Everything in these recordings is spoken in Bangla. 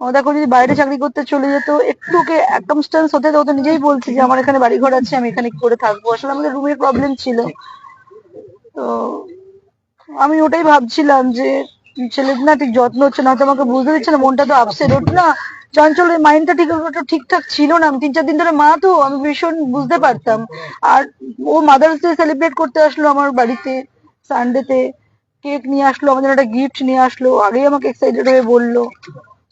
দেখো, যদি বাইরে চাকরি করতে চলে যেত একটু ওকে অ্যাকমস্ট্যান্স হতে তো নিজেই বলছে যে আমার এখানে বাড়ি ঘর আছে, আমি এখানে করে থাকব? আসলে আমাদের রুমের প্রবলেম ছিল। তো আমি ওটাই ভাবছিলাম যে, ছেলের না ঠিক যত্ন হচ্ছে না, হয়তো আমাকে বুঝতে দিচ্ছে না, মনটা তো আপসেট ওর না চঞ্চলের মাইন্ডটা ঠিক ঠিকঠাক ছিল না। আমি তিন চার দিন ধরে মা তো, আমি ভীষণ বুঝতে পারতাম। আর ও মাদার্স ডে সেলিব্রেট করতে আসলো আমার বাড়িতে সানডেতে কেক নিয়ে আসলো আমার জন্য একটা গিফট নিয়ে আসলো। আগেই আমাকে এক্সাইটেড হয়ে বলল।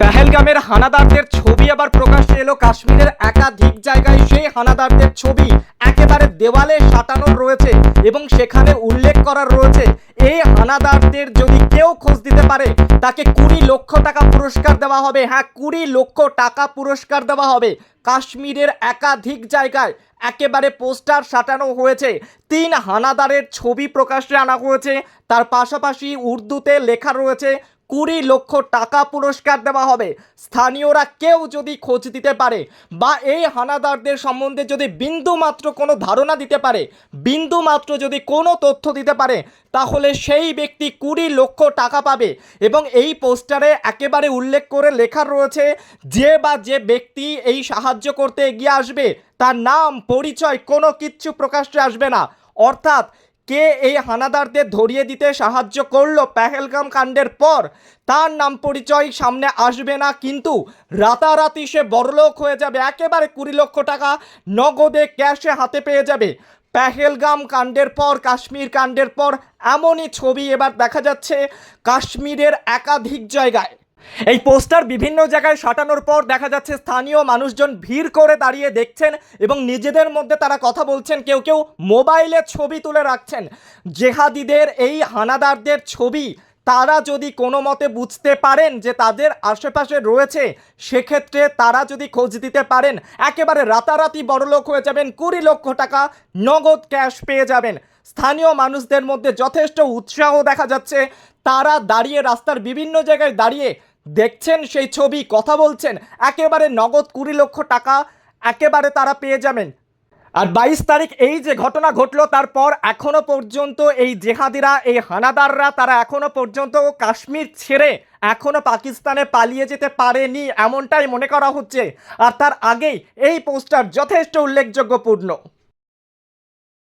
পেহেলগামের হানাদারদের ছবি আবার প্রকাশ্যে এলো কাশ্মীরের একাধিক জায়গায়। সেই হানাদারদের ছবি একেবারে দেওয়ালে সাঁটানো রয়েছে এবং সেখানে উল্লেখ করা রয়েছে, এই হানাদারদের যদি কেউ খোঁজ দিতে পারে, তাকে কুড়ি লক্ষ টাকা পুরস্কার দেওয়া হবে। হ্যাঁ কুড়ি লক্ষ টাকা পুরস্কার দেওয়া হবে। কাশ্মীরের একাধিক জায়গায় একেবারে পোস্টার সাঁটানো হয়েছে। তিন হানাদারের ছবি প্রকাশ্যে আনা হয়েছে। তার পাশাপাশি উর্দুতে লেখা রয়েছে কুড়ি লক্ষ টাকা পুরস্কার দেওয়া হবে। স্থানীয়রা কেউ যদি খোঁজ দিতে পারে বা এই হানাদারদের সম্বন্ধে যদি বিন্দু মাত্র কোনো ধারণা দিতে পারে, বিন্দু মাত্র যদি কোনো তথ্য দিতে পারে, তাহলে সেই ব্যক্তি কুড়ি লক্ষ টাকা পাবে এবং এই পোস্টারে একেবারে উল্লেখ করে লেখা রয়েছে, যে বা যে ব্যক্তি এই সাহায্য করতে এগিয়ে আসবে, তার নাম, পরিচয় কোনো কিচ্ছু প্রকাশ্যে আসবে না। অর্থাৎ কে এই হানাদারদের ধরিয়ে দিতে সাহায্য করল পেহেলগাম কাণ্ডের পর? তার নাম পরিচয় সামনে আসবে না, কিন্তু রাতারাতি সে বড়লোক হয়ে যাবে, একেবারে কুড়ি লক্ষ টাকা নগদে ক্যাশে হাতে পেয়ে যাবে। পেহেলগাম কাণ্ডের পর, কাশ্মীর কাণ্ডের পর এমনই ছবি এবার দেখা যাচ্ছে কাশ্মীরের একাধিক জায়গায়। এই পোস্টার বিভিন্ন জায়গায় সাটানোর পর দেখা যাচ্ছে স্থানীয় মানুষজন ভিড় করে দাঁড়িয়ে দেখছেন এবং নিজেদের মধ্যে তারা কথা বলছেন, কেউ কেউ মোবাইলে ছবি তুলে রাখছেন। জেহাদিদের এই হানাদারদের ছবি, তারা যদি কোনো মতে বুঝতে পারেন যে তাদের আশেপাশে রয়েছে, সেক্ষেত্রে তারা যদি খোঁজ দিতে পারেন, একেবারে রাতারাতি বড়লোক হয়ে যাবেন, কুড়ি লক্ষ টাকা নগদ ক্যাশ পেয়ে যাবেন। স্থানীয় মানুষদের মধ্যে যথেষ্ট উৎসাহ দেখা যাচ্ছে, তারা দাঁড়িয়ে রাস্তার বিভিন্ন জায়গায় দাঁড়িয়ে দেখছেন সেই ছবি, কথা বলছেন, একেবারে নগদ কুড়ি লক্ষ টাকা একেবারে তারা পেয়ে যাবেন। আর বাইশ তারিখ এই যে ঘটনা ঘটলো, তারপর এখনও পর্যন্ত এই জেহাদিরা, এই হানাদাররা, তারা এখনও পর্যন্ত কাশ্মীর ছেড়ে এখনও পাকিস্তানে পালিয়ে যেতে পারেনি এমনটাই মনে করা হচ্ছে। আর তার আগেই এই পোস্টার যথেষ্ট উল্লেখযোগ্যপূর্ণ।